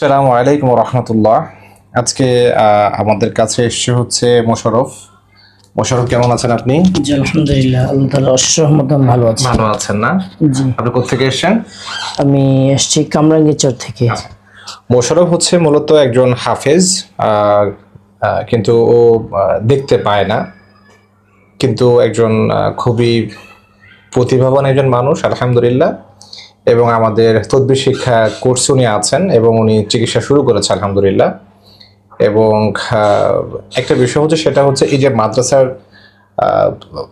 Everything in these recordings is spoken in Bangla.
আসসালামু আলাইকুম রহমতুল্লাহ। আজকে আমাদের কাছে এসছে হচ্ছে মোশারফ মোশারফ কেমন আছেন আপনি? জি আলহামদুলিল্লাহ। আল্লাহ ভালো আছি ভালো আছেন না? জি। আপনি কোথেকে এসেছেন? আমি এসছি কামরাঙ্গীরচর থেকে। মোশারফ হচ্ছে মূলত একজন হাফেজ কিন্তু ও দেখতে পায় না। কিন্তু একজন খুবই প্রতিভাবান একজন মানুষ আলহামদুলিল্লাহ। এবং আমাদের তদ্বির শিক্ষা কোর্স উনি আছেন এবং উনি চিকিৎসা শুরু করেছে আলহামদুলিল্লাহ। এবং একটা বিষয় হচ্ছে সেটা হচ্ছে এই যে মাদ্রাসার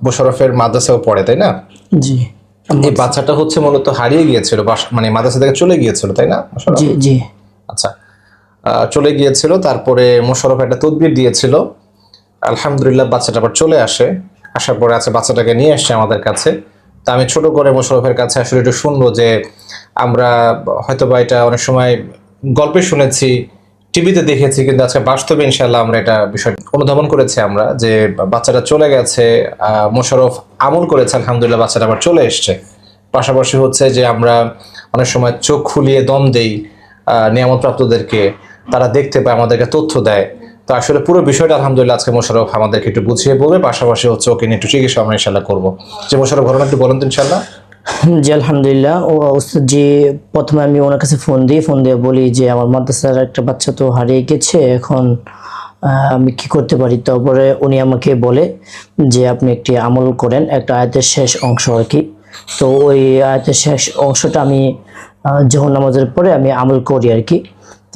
মোশারফের মাদ্রাসাও পড়ে তাই না? জি। এই বাচ্চাটা হচ্ছে মূলত হারিয়ে গিয়েছিল মানে মাদ্রাসা থেকে চলে গিয়েছিল তাই না জি জি। আচ্ছা চলে গিয়েছিল তারপরে মোশারফ একটা তদবির দিয়েছিল। আলহামদুলিল্লাহ বাচ্চাটা আবার চলে আসে আসার পরে আছে বাচ্চাটাকে নিয়ে এসছে আমাদের কাছে। তা আমি ছোট করে মোশারফের কাছে আসলে একটু শুনব যে আমরা হয়তো বা এটা অনেক সময় গল্পে শুনেছি, টিভিতে দেখেছি, কিন্তু আজকে বাস্তবে ইনশাল্লাহ আমরা এটা বিষয় অনুধাবন করেছি আমরা যে বাচ্চাটা চলে গেছে মোশারফ আমল করেছে, আলহামদুলিল্লাহ বাচ্চাটা আবার চলে এসছে। পাশাপাশি হচ্ছে যে আমরা অনেক সময় চোখ খুলিয়ে দম দেই নিয়ামতপ্রাপ্তদেরকে, তারা দেখতে পায়, আমাদেরকে তথ্য দেয়। তো আসলে পুরো বিষয়টা আলহামদুলিল্লাহ আজকে মোশারফ আমাদেরকে একটু বুঝিয়ে বলবে, পাশাপাশি হচ্ছে ওকে নিয়ে একটু চিকিৎসা আমরা ইনশাল্লাহ করব। যে মোশারফ ঘটনা একটু বলুন তো ইনশাল্লাহ জি, আলহামদুলিল্লাহ। ও জি প্রথমে আমি ওনার কাছে ফোন দিই, ফোন দিয়ে বলি যে আমার মাদ্রাসার একটা বাচ্চা তো হারিয়ে গেছে, এখন আমি কি করতে পারি? তারপরে উনি আমাকে বলে যে আপনি একটি আমল করেন, একটা আয়তের শেষ অংশ আর কি। তো ওই আয়তের শেষ অংশটা আমি যখন নামাজের পরে আমি আমল করি আর কি।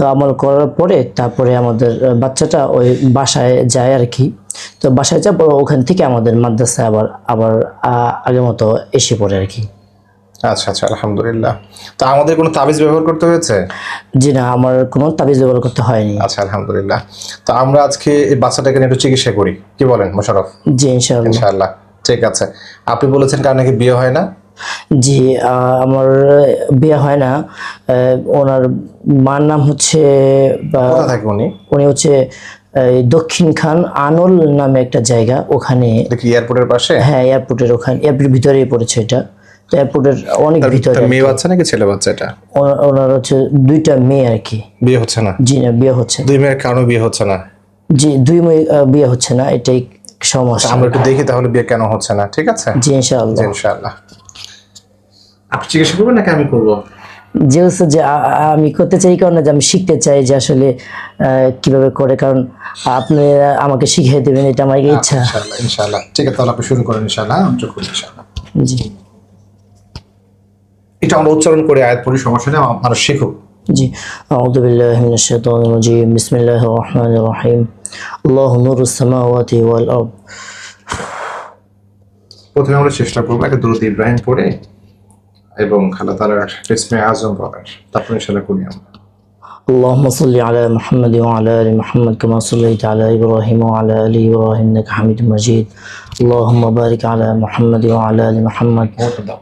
তো আমল করার পরে তারপরে আমাদের বাচ্চাটা ওই বাসায় যায় আর কি তো বাসায় যাওয়ার পর ওখান থেকে আমাদের মাদ্রাসায় আবার আবার আগের মতো এসে পড়ে আর কি আচ্ছা আচ্ছা আলহামদুলিল্লাহ। তো আমাদের কোনো তাবিজ ব্যবহার করতে হয়েছে? জি না আমার কোনো তাবিজ ব্যবহার করতে হয়নি। আচ্ছা আলহামদুলিল্লাহ। তো আমরা আজকে এই বাচ্চাটাকে নিয়ে একটু চিকিৎসা করি। কি বলেন মোশারফ জি ইনশাআল্লাহ। ইনশাআল্লাহ। ঠিক আছে। আপনি বলেছেন কার নাকি বিয়ে হয় না? জি আমার বিয়ে হয় না। ওনার মার নাম হচ্ছে উনি? উনি হচ্ছে দক্ষিণ খান আনল নামে একটা জায়গা ওখানে। এয়ারপোর্টের পাশে? হ্যাঁ এয়ারপোর্টের ওখানে এয়ারপোর্টের ভিতরেই পড়েছে এটা। তো এয়ারপোর্টের অনেক ভিতরে মেয়ে বাচ্চা নাকি ছেলে বাচ্চা এটা? ওনার হচ্ছে দুইটা মেয়ে আর কি। বিয়ে হচ্ছে না? জি না বিয়ে হচ্ছে দুই মেয়ের কারণে বিয়ে হচ্ছে না? জি দুই মেয়ে বিয়ে হচ্ছে না এটাই সমস্যা। আমরা একটু দেখি তাহলে বিয়ে কেন হচ্ছে না ঠিক আছে? জি ইনশাআল্লাহ। ইনশাআল্লাহ। আপনি চিকিৎসা করবেন নাকি আমি করবো যে হচ্ছে যে আ- আ- আমি করতে চাই কারণ যে আমি শিখতে চাই যে আসলে আহ, কিভাবে করে কারণ আপনি আমাকে শিখিয়ে দেবেন এটা আমার ইচ্ছা ইনশাআল্লাহ ইনশাআল্লাহ ঠিক আছে তাহলে আপনি শুরু করেন ইনশাআল্লাহ আমি চোখ খুলি ইনশাআল্লাহ জি এটা আমরা উচ্চারণ করে আয়াত পড়ি সমস্যা নেই আমার- মানুষ শিখুক জি أعوذ بالله من الشيطان الرجيم بسم الله الرحمن الرحيم الله نور السماوات والأرض প্রথমে আমরা চেষ্টা করবো একটা দ্রুত ইব্রাহিম পড়ে এবং খালা তালার ইসমে আজম পড়ার তারপর ইনশাআল্লাহ করি আমরা اللهم صل على محمد وعلى ال محمد كما صليت على ابراهيم وعلى ال ابراهيم انك حميد مجيد اللهم بارك على محمد وعلى ال محمد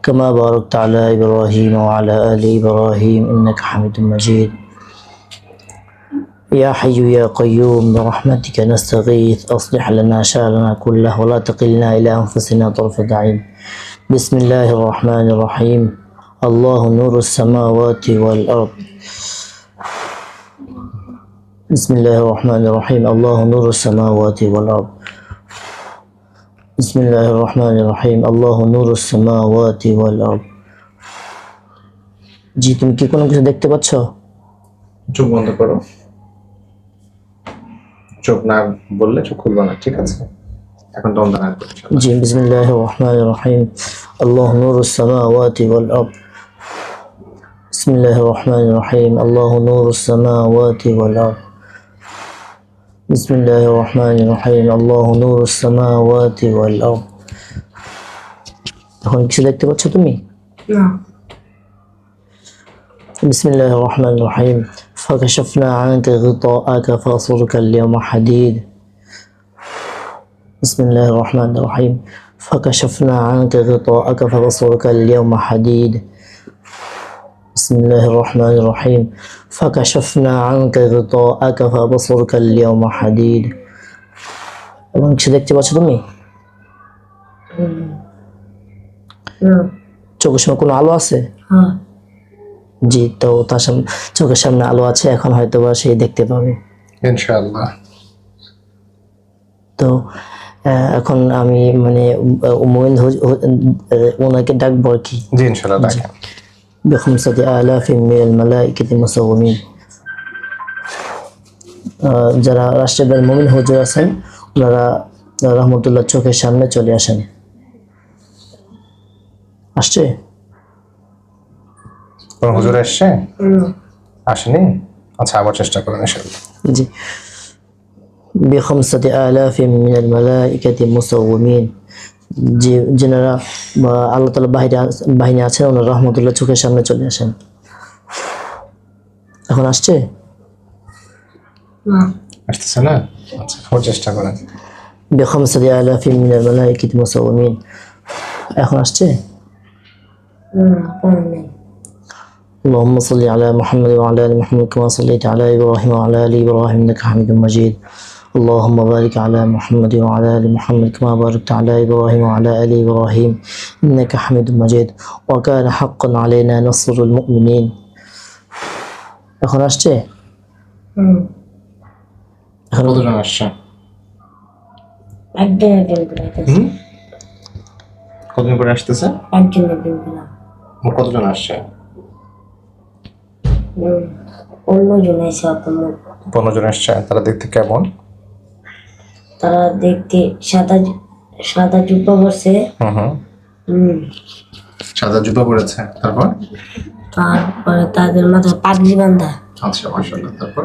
كما باركت على ابراهيم وعلى ال ابراهيم انك حميد مجيد يا حي يا قيوم برحمتك نستغيث اصلح لنا شاننا كله ولا تقلنا الى انفسنا طرفة عين بسم الله الرحمن الرحيم الله نور السماوات والارض بسم الله الرحمن الرحيم الله نور السماوات والأرض بسم الله الرحمن الرحيم الله نور السماوات والأرض জি তুমি কি কোনো কিছু দেখতে পাচ্ছ চোখ বন্ধ করো চোখ না বললে চোখ খুলবে না ঠিক আছে এখন দম দাঁড়ায় করো ইনশাআল্লাহ। জি بسم الله الرحمن الرحيم الله نور السماوات والأرض بسم الله الرحمن الرحيم الله نور السماوات والأرض بسم الله الرحمن الرحيم الله نور السماوات والأرض এখন কিছু দেখতে পাচ্ছ তুমি بسم الله الرحمن الرحيم فكشفنا عنك غطاءك فصرك اليوم حديد بسم الله الرحمن الرحيم فكشفنا عنك غطاءك فبصرك اليوم حديد بسم الله الرحمن الرحيم فكشفنا عنك غطاءك فبصرك اليوم حديد এবং কিছু দেখতে পাচ্ছ তুমি চোখের সময় কোনো আলো আছে হ্যাঁ জি তো তার সামনে চোখের সামনে আলো আছে এখন হয়তো বা সে দেখতে পাবে ইনশাআল্লাহ তো আহ, এখন আমি মানে মোমিন ওনাকে ডাকবো আর কি জি ইনশাআল্লাহ ডাকেন بخمسة آلاف من الملائكة مسومين আহ, যারা রাষ্ট্রের মমিন হুজুর আছেন ওনারা রহমতুল্লাহ চোখের সামনে চলে আসেন আসছে কোন হুজুর এসছে আসেনি আচ্ছা আবার চেষ্টা করেন ইনশাআল্লাহ জি بخمسة آلاف من الملائكة مسومين যে যেনারা বা আল্লাহ তালা বাহিনী বাহিনী আছেন ওনারা রহমতুল্লাহ চোখের সামনে চলে আসেন এখন আসছে আসতেছে না আচ্ছা আবার চেষ্টা করেন بخمسة آلاف من الملائكة مسومين এখন আসছে اللهم صل على محمد وعلى ال محمد كما صليت على ابراهيم وعلى ال ابراهيم انك حميد مجيد اللهم بارك على محمد وعلى ال محمد كما باركت على ابراهيم وعلى ال ابراهيم انك حميد مجيد وكان حقا علينا نصر المؤمنين এখন আসছে এখন কতজন আসছে একজন একজন করে আসতেছে। হুম কতজন করে আসতেছে একজন একজন করে মোট কতজন আসছে হুম। অন্যজন এসে অপন্য পনেরো জন আসছে তারা দেখতে কেমন তারা দেখতে সাদা সাদা জুব্বা পরছে। সাদা জুব্বা পরেছে। তারপর? তারপরে তাদের মাথায় পাগড়ি বান্ধা। আচ্ছা মাশাআল্লাহ। তারপর?